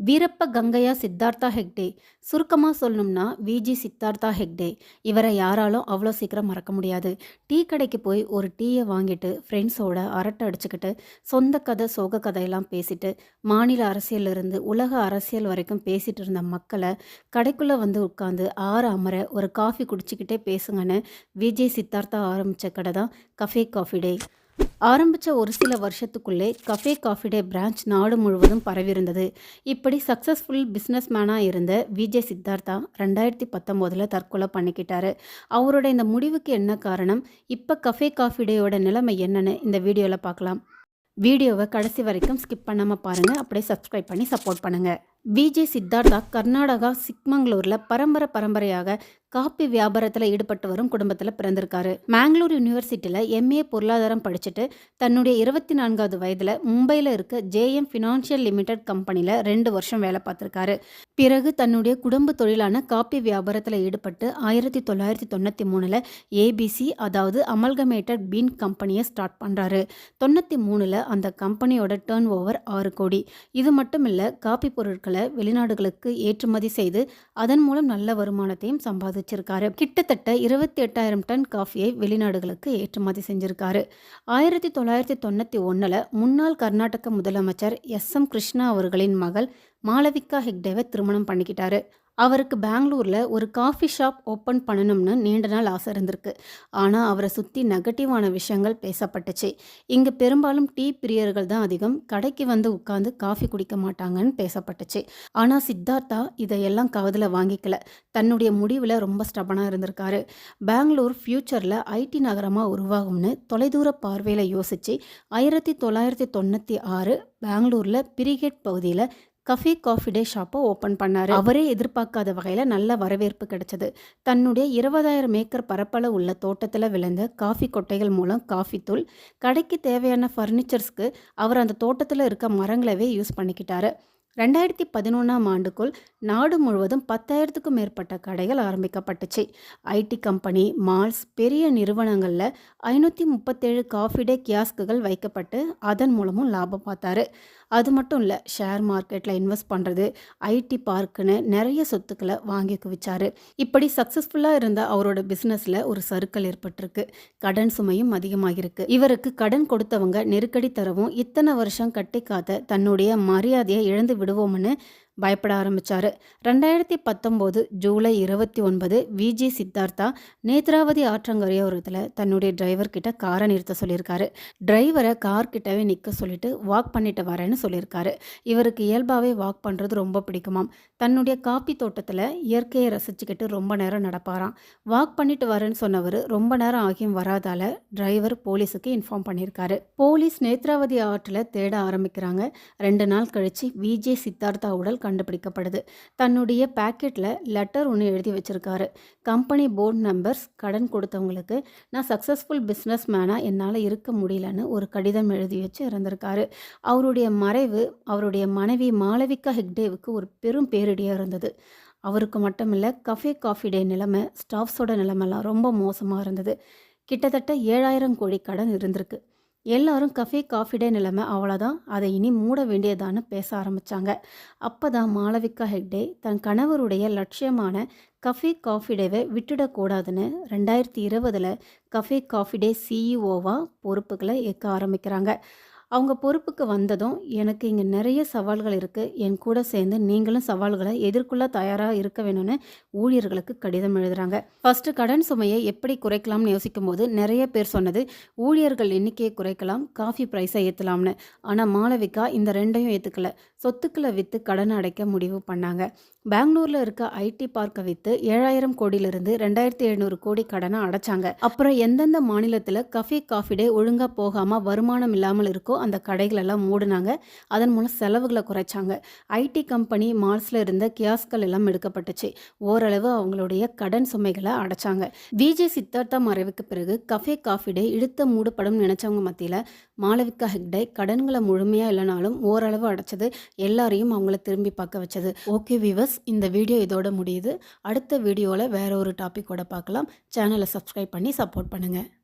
வீரப்ப கங்கையா சித்தார்த்தா ஹெக்டே. சுருக்கமாக சொல்லணும்னா விஜி சித்தார்த்தா ஹெக்டே. இவரை யாராலும் அவ்வளோ சீக்கிரம் மறக்க முடியாது. டீ கடைக்கு போய் ஒரு டீயை வாங்கிட்டு ஃப்ரெண்ட்ஸோட அரட்டை அடிச்சுக்கிட்டு சொந்த கதை சோக கதையெல்லாம் பேசிட்டு மாநில அரசியலிருந்து உலக அரசியல் வரைக்கும் பேசிட்டு இருந்த மக்களை கடைக்குள்ளே வந்து உட்காந்து ஆற அமர ஒரு காஃபி குடிச்சிக்கிட்டே பேசுங்கன்னு விஜய் சித்தார்த்தா ஆரம்பித்த கடை தான் கஃபே காஃபி டே ஆரம்பித்த ஒரு சில வருஷத்துக்குள்ளே கஃபே காஃபி டே பிரான்ச் நாடு முழுவதும் பரவியிருந்தது. இப்படி சக்ஸஸ்ஃபுல் பிஸ்னஸ் மேனாக இருந்த விஜய் சித்தார்த்தா ரெண்டாயிரத்தி பத்தொம்போதில் தற்கொலை பண்ணிக்கிட்டாரு. அவரோட இந்த முடிவுக்கு என்ன காரணம்? இப்போ கஃபே காஃபி டேயோட நிலைமை என்னன்னு இந்த வீடியோவில் பார்க்கலாம். வீடியோவை கடைசி வரைக்கும் ஸ்கிப் பண்ணாமல் பாருங்கள் அப்படியே சப்ஸ்கிரைப் பண்ணி சப்போர்ட் பண்ணுங்கள் விஜே சித்தார்த்தா கர்நாடகா சிக்மங்களூரில் பரம்பரை பரம்பரையாக காப்பி வியாபாரத்தில் ஈடுபட்டு வரும் குடும்பத்தில் பிறந்திருக்காரு. மேங்களூர் யூனிவர்சிட்டியில் எம்ஏ பொருளாதாரம் படிச்சுட்டு தன்னுடைய இருபத்தி நான்காவது வயதில் மும்பையில் இருக்க ஜேஎம் ஃபினான்ஷியல் லிமிடெட் கம்பெனியில் ரெண்டு வருஷம் வேலை பார்த்துருக்காரு. பிறகு தன்னுடைய குடும்ப தொழிலான காப்பி வியாபாரத்தில் ஈடுபட்டு ஆயிரத்தி தொள்ளாயிரத்தி தொண்ணூற்றி மூணில் ஏபிசி அதாவது அமல்கமேட்டட் பீன் கம்பெனியை ஸ்டார்ட் பண்ணுறாரு தொண்ணூற்றி மூணில் அந்த கம்பெனியோட டேர்ன் ஓவர் ஆறு கோடி. இது மட்டும் இல்லை காப்பி பொருட்கள் வெளிநாடுகளுக்கு ஏற்றுமதி செய்து அதன் மூலம் நல்ல வருமானத்தையும் சம்பாதிச்சிருக்காரு. கிட்டத்தட்ட இருபத்தி எட்டாயிரம் டன் காஃபியை வெளிநாடுகளுக்கு ஏற்றுமதி செஞ்சிருக்காரு. ஆயிரத்தி தொள்ளாயிரத்தி தொண்ணூற்றி ஒன்றில் முன்னாள் கர்நாடக முதலமைச்சர் எஸ் எம் கிருஷ்ணா அவர்களின் மகள் மாளவிகா ஹெக்டேவை திருமணம் பண்ணிக்கிட்டாரு. அவருக்கு பெங்களூரில் ஒரு காஃபி ஷாப் ஓப்பன் பண்ணணும்னு நீண்ட நாள் ஆசை இருந்திருக்கு. ஆனால் அவரை சுற்றி நெகட்டிவான விஷயங்கள் பேசப்பட்டுச்சு. இங்கே பெரும்பாலும் டீ பிரியர்கள் தான் அதிகம். கடைக்கு வந்து உட்காந்து காஃபி குடிக்க மாட்டாங்கன்னு பேசப்பட்டுச்சு. ஆனால் சித்தார்த்தா இதையெல்லாம் காதில் வாங்கிக்கல. தன்னுடைய முடிவில் ரொம்ப ஸ்டபனாக இருந்திருக்காரு. பெங்களூர் ஃப்யூச்சரில் ஐடி நகரமாக உருவாகும்னு தொலைதூர பார்வையில் யோசித்து ஆயிரத்தி தொள்ளாயிரத்தி தொண்ணூற்றி ஆறு பெங்களூரில் பிரிகேட் பகுதியில் கஃபே காஃபி டே ஷாப்பை ஓப்பன் பண்ணார். அவரே எதிர்பார்க்காத வகையில் நல்ல வரவேற்பு கிடைச்சது. தன்னுடைய இருபதாயிரம் ஏக்கர் பரப்பளவு உள்ள தோட்டத்தில் விளைந்த காஃபி கொட்டைகள் மூலம் காஃபி தூள் கடைக்கு தேவையான ஃபர்னிச்சர்ஸ்க்கு அவர் அந்த தோட்டத்தில் இருக்க மரங்களவே யூஸ் பண்ணிக்கிட்டாரு. ரெண்டாயிரத்தி பதினொன்றாம் ஆண்டுக்குள் நாடு முழுவதும் பத்தாயிரத்துக்கும் மேற்பட்ட கடைகள் ஆரம்பிக்கப்பட்டுச்சு. ஐடி கம்பெனி மால்ஸ் பெரிய நிறுவனங்களில் ஐநூற்றி முப்பத்தேழு காஃபி டே கியாஸ்குகள் வைக்கப்பட்டு அதன் மூலமும் லாபம் பார்த்தாரு. அது மட்டும் இல்லை ஷேர் மார்க்கெட்டில் இன்வெஸ்ட் பண்ணுறது ஐடி பார்க்குன்னு நிறைய சொத்துக்களை வாங்கி குவிச்சார். இப்படி சக்ஸஸ்ஃபுல்லாக இருந்த அவரோட பிஸ்னஸில் ஒரு சருக்கள் ஏற்பட்டிருக்கு. கடன் சுமையும் அதிகமாகிருக்கு இவருக்கு கடன் கொடுத்தவங்க நெருக்கடி தரவும் இத்தனை வருஷம் கட்டி காத்த தன்னுடைய மரியாதையை இழந்து விடுவோம்னு பயப்பட ஆரம்பித்தார் ரெண்டாயிரத்தி பத்தொம்போது ஜூலை இருபத்தி ஒன்பது விஜி சித்தார்த்தா நேத்ராவதி ஆற்றங்கரையோரத்தில் தன்னுடைய டிரைவர் கிட்ட காரை நிறுத்த சொல்லியிருக்காரு. டிரைவரை கார் கிட்டவே நிற்க சொல்லிட்டு வாக் பண்ணிட்டு வரேன்னு சொல்லியிருக்காரு. இவருக்கு இயல்பாகவே வாக் பண்ணுறது ரொம்ப பிடிக்குமாம். தன்னுடைய காப்பி தோட்டத்தில் இயற்கையை ரசிச்சுக்கிட்டு ரொம்ப நேரம் நடப்பாராம். வாக் பண்ணிட்டு வரேன்னு சொன்னவர் ரொம்ப நேரம் ஆகியும் வராதால டிரைவர் போலீஸுக்கு இன்ஃபார்ம் பண்ணியிருக்காரு. போலீஸ் நேத்ராவதி ஆற்றில் தேட ஆரம்பிக்கிறாங்க. ரெண்டு நாள் கழித்து விஜே சித்தார்த்தா உடல் கண்டுபிடிக்கப்படுது. தன்னுடைய பேக்கெட்டில் லெட்டர் ஒன்று எழுதி வச்சுருக்காரு. கம்பெனி போர்டு நம்பர்ஸ் கடன் கொடுத்தவங்களுக்கு நான் சக்ஸஸ்ஃபுல் பிஸ்னஸ் மேனாக என்னால் இருக்க முடியலன்னு ஒரு கடிதம் எழுதி வச்சு இறந்திருக்காரு. அவருடைய மறைவு அவருடைய மனைவி மாளவிகா ஹெக்டேவுக்கு ஒரு பெரும் பேரிடியாக இருந்தது. அவருக்கு மட்டும் இல்லை கஃபே காஃபி டே நிலைமை ஸ்டாஃப்ஸோட நிலைமைலாம் ரொம்ப மோசமாக இருந்தது. கிட்டத்தட்ட ஏழாயிரம் கோடி கடன் இருந்திருக்கு. எல்லாரும் கஃபே காஃபி டே நிலைமை அவ்வளோதான் அதை இனி மூட வேண்டியதான்னு பேச ஆரம்பித்தாங்க அப்போ தான் மாளவிகா ஹெக்டே தன் கணவருடைய லட்சியமான கஃபே காஃபி டேவை விட்டுடக்கூடாதுன்னு ரெண்டாயிரத்தி இருபதில் கஃபே காஃபி டே சிஇஓவாக பொறுப்புகளை ஏற்க ஆரம்பிக்கிறாங்க. அவங்க பொறுப்புக்கு வந்ததும் எனக்கு இங்கே நிறைய சவால்கள் இருக்குது என் கூட சேர்ந்து நீங்களும் சவால்களை எதிர்கொள்ள தயாராக இருக்க வேணும்னு ஊழியர்களுக்கு கடிதம் எழுதுகிறாங்க ஃபஸ்ட்டு கடன் சுமையை எப்படி குறைக்கலாம்னு யோசிக்கும் போது நிறைய பேர் சொன்னது ஊழியர்கள் எண்ணிக்கையை குறைக்கலாம் காஃபி ப்ரைஸை ஏற்றலாம்னு ஆனால் மாளவிகா இந்த ரெண்டையும் ஏற்றுக்கல சொத்துக்களை விற்று கடன் அடைக்க முடிவு பண்ணாங்க. பெங்களூரில் இருக்க ஐடி பார்க்கை விற்று ஏழாயிரம் கோடியிலிருந்து ரெண்டாயிரத்தி எழுநூறு கோடி கடனை அடைச்சாங்க. அப்புறம் எந்தெந்த மாநிலத்தில் கஃபே காஃபி டே ஒழுங்காக போகாமல் வருமானம் இல்லாமல் இருக்கோ அந்த கடைகளெல்லாம் மூடினாங்க. அதன் மூலம் செலவுகளை குறைச்சாங்க. ஐடி கம்பெனி மால்ஸில் இருந்த கியாஸ்கள் எல்லாம் எடுக்கப்பட்டுச்சு. ஓரளவு அவங்களுடைய கடன் சுமைகளை அடைச்சாங்க. விஜே சித்தார்த்தா மறைவுக்கு பிறகு கஃபே காஃபி டே இழுத்த மூடப்படும் நினைச்சவங்க மத்தியில் மாளவிகா ஹெக்டே கடன்களை முழுமையாக இல்லைனாலும் ஓரளவு அடைச்சது எல்லாரையும் அவங்கள திரும்பி பார்க்க வச்சது. ஓகே விவஸ் இந்த வீடியோ இதோட முடியுது. அடுத்த வீடியோவில் வேற ஒரு டாப்பிக்கோட பார்க்கலாம். சேனலை சப்ஸ்கிரைப் பண்ணி சப்போர்ட் பண்ணுங்கள்